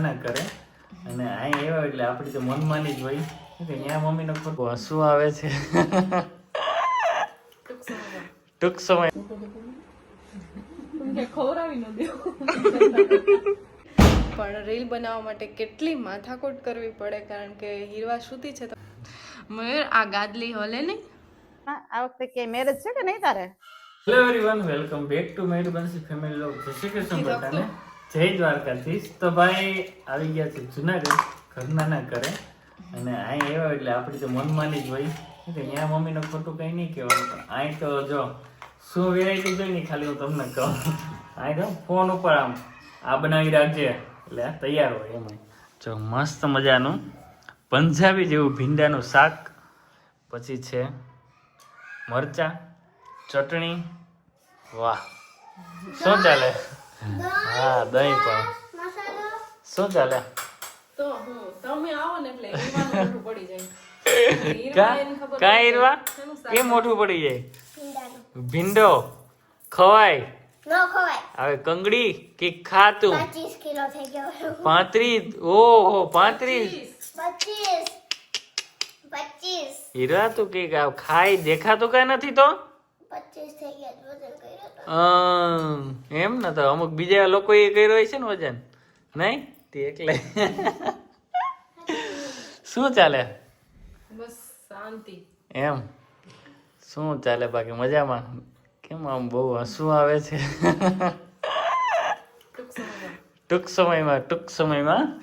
ના કરે. અને અહીં એવા એટલે આપણી તો મનમાની જ હોય. કે ત્યાં મમ્મીનો ખોટું? હસવું આવે છે. ટૂંક સમય. પણ રીલ બનાવવા માટે કેટલી માથાકૂટ કરવી પડે કારણ કે હીરવા સુતી છે તો. મયુર આ ગાદલી હલે નહીં. આ વખતે કે મેરેજ છે કે નહીં તારે? Hello everyone welcome back to mad Bansi family log જય શ્રી કૃષ્ણ બધાને. જય દ્વારકાધીશ. તો ભાઈ, આવી ગયા છે જુનાગઢ ઘરના ના કરે અને અહીં એવા એટલે આપણી તો મનમાની જ હોય. કે ત્યાં મમ્મીનો ખોટું કંઈ નહીં કહેવાનું. પણ અહીં તો જો, શું વેરાયટી જોઈ નહીં ખાલી હું તમને કહું. અહીં તો ફોન ઉપર આમ, આ બનાવી રાખજે. એટલે આ તૈયાર હોય એમાં જો, મસ્ત મજાનું પંજાબી જેવું ભીંડાનું શાક. પછી છે મરચા, ચટણી. વાહ. શું ચાલે? હા દહીં પણ. શું ચાલે? તો હું તમે આવો ને એટલે મોઢું પડી જાય. કા કા ઈરવા કેમ મોઢું પડી જાય? ભીંડો? ખવાય? ન ખવાય. હવે કંગડી કે ખાતું? પચીસ કિલો થઈ ગયો. પાંત્રીસ? ઓહો પાંત્રીસ? હીરા તું કે ખાઈ દેખાતું કઈ નથી તો? પચીસ થઈ ગયા વજન કર્યો તો અમ, એમ ને તો અમુક બીજા લોકો એ કર્યો હોય છે ને વજન. નહીં? તે એટલે શું ચાલે? બસ શાંતિ. એમ? શું ચાલે બાકી? મજામાં? કેમ આમ બહુ હસવું આવે છે? ટૂંક સમયમાં. ટૂંક સમયમાં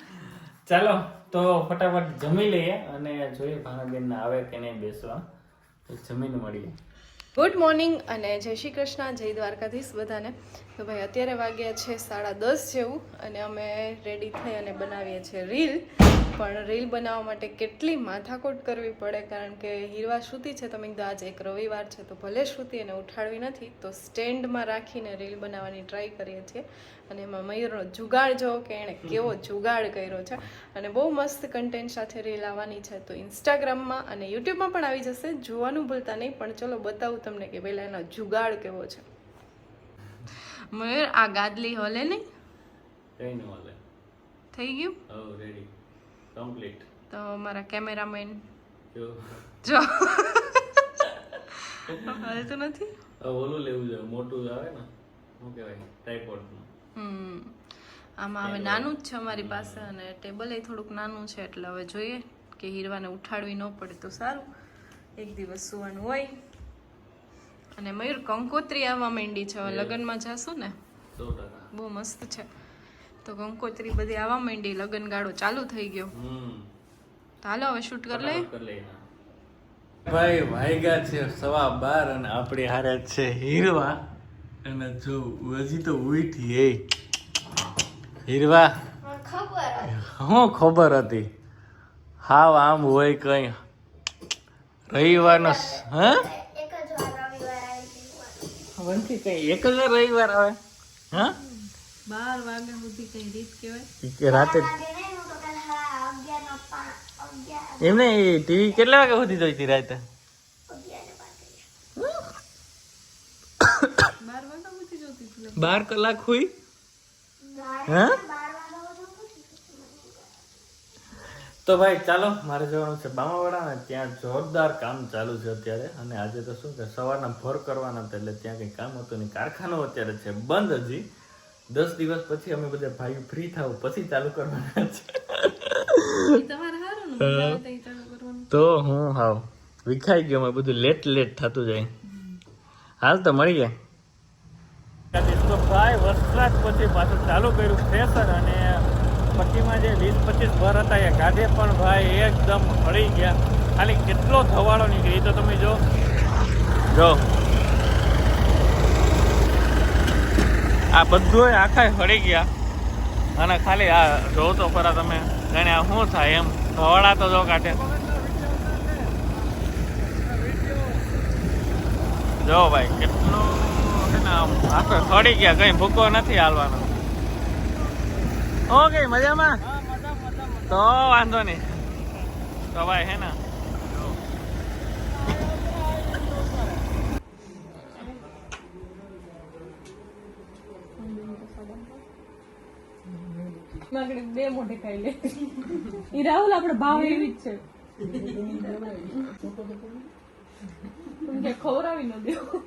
ચાલો તો ફટાફટ જમી લઈએ અને જોઈએ ભાણાબેન આવે કે નહીં બેસવા. જમીને મળીએ. ગુડ મોર્નિંગ અને જય શ્રી કૃષ્ણ, જય દ્વારકાધીશ બધાને. તો ભાઈ, અત્યારે વાગ્યા છે સાડા દસ જેવું અને અમે રેડી થઈ અને બનાવીએ છીએ રીલ. પણ રીલ બનાવવા માટે કેટલી માથાકૂટ કરવી પડે કારણ કે હીરવા શ્રુતિ છે તમે કીધું આજે એક રવિવાર છે તો ભલે શ્રુતિ એને ઉઠાડવી નથી તો સ્ટેન્ડમાં રાખીને રીલ બનાવવાની ટ્રાય કરીએ છીએ. અને એમાં મયુરનો જુગાડ જો કે એણે કેવો જુગાડ કર્યો છે. અને બહુ મસ્ત કન્ટેન્ટ સાથે રીલ આવવાની છે તો ઇન્સ્ટાગ્રામમાં અને યુટ્યુબમાં પણ આવી જશે જોવાનું ભૂલતા નહીં પણ ચલો બતાવું તમને કે પહેલાં એનો જુગાડ કેવો છે. મયુર આ ગાદલી હલે નહીં? થઈ ગયું? રેડી કમ્પ્લીટ તો મારા કેમેરામેન. જો. જો. તો નથી? ઓલું લેવું જોઈએ મોટું આવે ને. શું કહેવાય? ટાઈપોડનું હમ. આમાં હવે નાનું જ છે અમારી પાસે અને ટેબલ એ થોડુંક નાનું છે એટલે હવે જોઈએ કે હીરવાને ઉઠાડવી ન પડે તો સારું. એક દિવસ સુવાનું હોય. અને મયુર કંકોત્રી આવવા માંડી છે હવે લગ્નમાં જાશું ને? બહુ મસ્ત છે. તો કંકોત્રી બધી આવવા માંડી લગન ગાળો ચાલુ થઈ ગયો. હમ. તો હાલો હવે શૂટ કરી લઈ ભાઈ વાયગા છે સવા બાર અને આપણી હારે છે હીરવા. અને જો હજી તો ઉઠી એ હીરવા. હું ખબર હતી? હાવ આમ હોય કઈ. રવિવારનો હે? વંશી કઈ એક જ રવિવાર આવે? હા? બાર વાગ્યા સુધી કઈ રીત કહેવાય? રાતે નો એમને ટીવી કેટલા વાગે સુધી જોઈતી રાતે? ને બાર વાગ્યા કલાક હોય હે? વાગ્યા તો ભાઈ ચાલો મારે જવાનું છે બામાવાડા ને ત્યાં જોરદાર કામ ચાલુ છે અત્યારે. અને આજે તો શું કે સવારના ભર કરવાના હતા એટલે ત્યાં કંઈ કામ હતું નહીં. કારખાનો અત્યારે છે બંધ હજી. દસ દિવસ પછી અમે બધા ભાઈઓ ફ્રી થાવ પછી ચાલુ કરવાના છે. તો હું હાવ વિખાઈ ગયો મેં બધું લેટ લેટ થતું જાય. હાલ તો મળી ગયા. તો ભાઈ વરસાદ પછી પાછું ચાલુ કર્યું ફ્રેશર અને પટ્ટીમાં જે વીસ પચીસ ભર હતા એ ગાડે પણ ભાઈ એકદમ હળી ગયા. ખાલી કેટલો ધવાળો નીકળી તો તમે જો. જો. આ બધું આખા હળી ગયા. અને ખાલી આ જો તો ખરા તમે, જાણે આ શું થાય એમ. ધવાળા તો જો કાઢે. જો ભાઈ, કેટલો આખો ખડી ગયા, કઈ ભૂકો નથી હાલવાનો. ઓકે મજામાં? તો વાંધો નહીં. તો ભાઈ, હે ને માગડી બે મોઢે ખાઈ લે. એ રાહુલ આપણે ભાવ એવી જ છે. ખવડાવી ન દેવું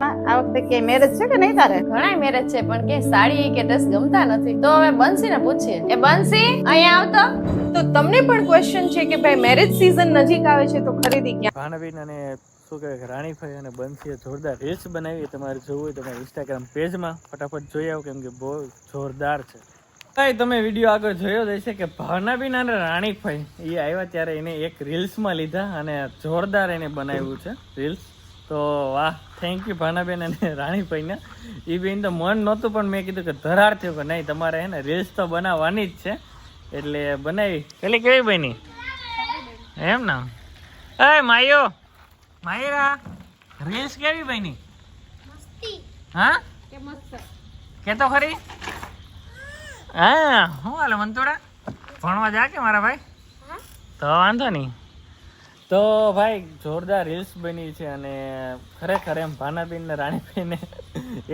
આ વખતે કે મેરેજ છે કે નહીં તારે? ઘણા મેરેજ છે પણ કે સાડી કે ડ્રેસ ગમતા નથી. તો હવે બંસી ને પૂછીએ. એ બંસી અહીંયા આવતો. તો તમને પણ ક્વેશ્ચન છે કે ભાઈ મેરેજ સીઝન નજીક આવે છે તો ખરીદી ક્યાં? ભાણબેન અને શું કહેવાય રાણીભાઈ અને બંસીએ જોરદાર રીલ્સ બનાવી. તમારે જોવું હોય તમારા ઇન્સ્ટાગ્રામ પેજમાં ફટાફટ જોઈ આવો કેમ કે બહુ જોરદાર છે. ભાઈ તમે વીડિયો આગળ જોયો જ હશે કે ભાવનાબેન અને રાણીભાઈ એ આવ્યા ત્યારે એને એક રીલ્સમાં લીધા અને જોરદાર એને બનાવ્યું છે રીલ્સ. તો વાહ થેન્ક યુ ભાનાબેન અને રાણીભાઈને. એ બેન તો મન નહોતું પણ મેં કીધું કે ધરાર થયું કે નહીં તમારે હે ને રીલ્સ તો બનાવવાની જ છે. એટલે બનાવી. પેલી કેવી બની? એમ ના? એ માયો! માયરા રીલ્સ કેવી બની? હા? કે તો ખરી? હા હું હાલે મંતુડા? ભણવા જા કે મારા ભાઈ? તો વાંધો નહીં. તો ભાઈ જોરદાર રીલ્સ બની છે અને ખરેખર એમ ભાનાબેન ને રાણીબેન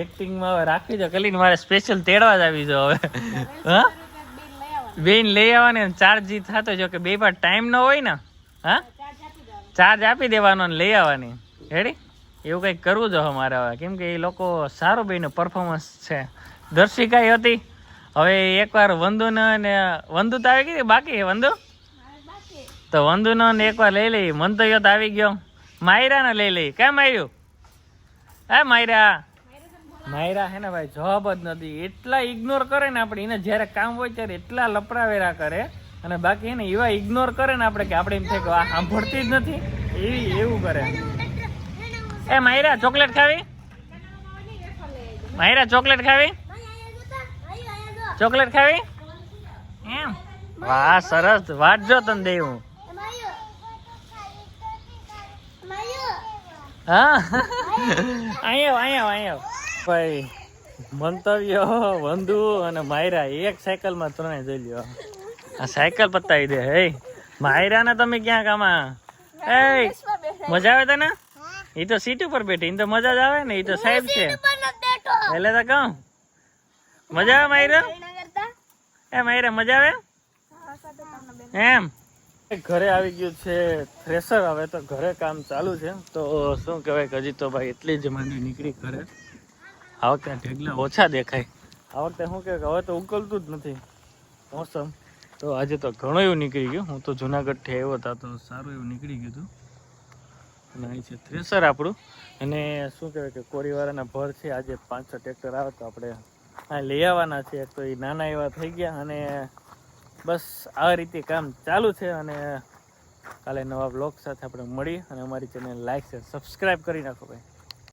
એક્ટિંગમાં હવે રાખવી છે. કલીને મારે સ્પેશિયલ તેડવા જ આવી જો હવે. હા? બેન લઈ આવવાની ચાર્જ જી થતો જો કે બે વાર ટાઈમ ન હોય ને. હા? ચાર્જ આપી દેવાનો ને લઈ આવવાની. હેડી એવું કંઈક કરવું જો મારે હવે. કેમ કે એ લોકો સારું બેનું પરફોર્મન્સ છે. દર્શિકાઈ હતી. હવે એકવાર વંદુને ને વંદુ તો આવી ગઈ બાકી વંદુ? તો વંદુનો ને એકવાર લઈ લઈ. મન તો આવી ગયો. માયરાને લઈ લઈ. કેમ આવ્યું હે માયરા? માયરા હે ને ભાઈ, જવાબ જ નથી. એટલા ઇગ્નોર કરે ને આપણે. એને જ્યારે કામ હોય ત્યારે એટલા લપડાવેરા કરે. અને બાકી એને એવા ઇગ્નોર કરે ને આપણે કે આપણે એમ થાય કે આ સાંભળતી જ નથી, એવી, એવું કરે. એ માયરા, ચોકલેટ ખાવી? માયરા, ચોકલેટ ખાવી? ચોકલેટ ખાવી? એમ? વાહ, સરસ. વાત જો તને દેવું. હું? અહીંયા અહીંયા અહીંયા ભાઈ, મંતવ્ય વંધુ અને માયરા, એક સાયકલમાં ત્રણે જઈ લ્યો. આ સાયકલ પતાવી દે હે. માયરા ને તમે ક્યાં કામા? એ મજા આવે તને? એ તો સીટ ઉપર બેઠી એને તો મજા જ આવે ને એ તો સાહેબ છે. એટલે તો કહું મજા આવે માયરા? એ માયરા મજા આવે? એમ. ઘરે આવી ગયું છે થ્રેસર હવે તો ઘરે કામ ચાલુ છે. તો શું કહેવાય કે હજી તો ભાઈ એટલી જ માંડી નીકળી ઘરે. આ વખતે ઢેગલા ઓછા દેખાય. આ વખતે શું કહેવાય કે હવે તો ઉકલતું જ નથી. મોસમ. તો આજે તો ઘણો એવું નીકળી ગયું. હું તો જુનાગઢથી આવ્યો હતા તો સારું એવું નીકળી ગયું હતું અને છે થ્રેસર આપણું. અને શું કહેવાય કે કોરીવાળાના ભર છે. આજે પાંચ છ ટ્રેક્ટર આવે તો આપણે આ લઈ આવવાના છે. તો એ નાના એવા થઈ ગયા અને બસ આ રીતે કામ ચાલુ છે અને કાલે નવા બ્લોગ સાથે આપણે મળીએ. અને અમારી ચેનલ લાઈક છે સબસ્ક્રાઈબ કરી નાખો ભાઈ.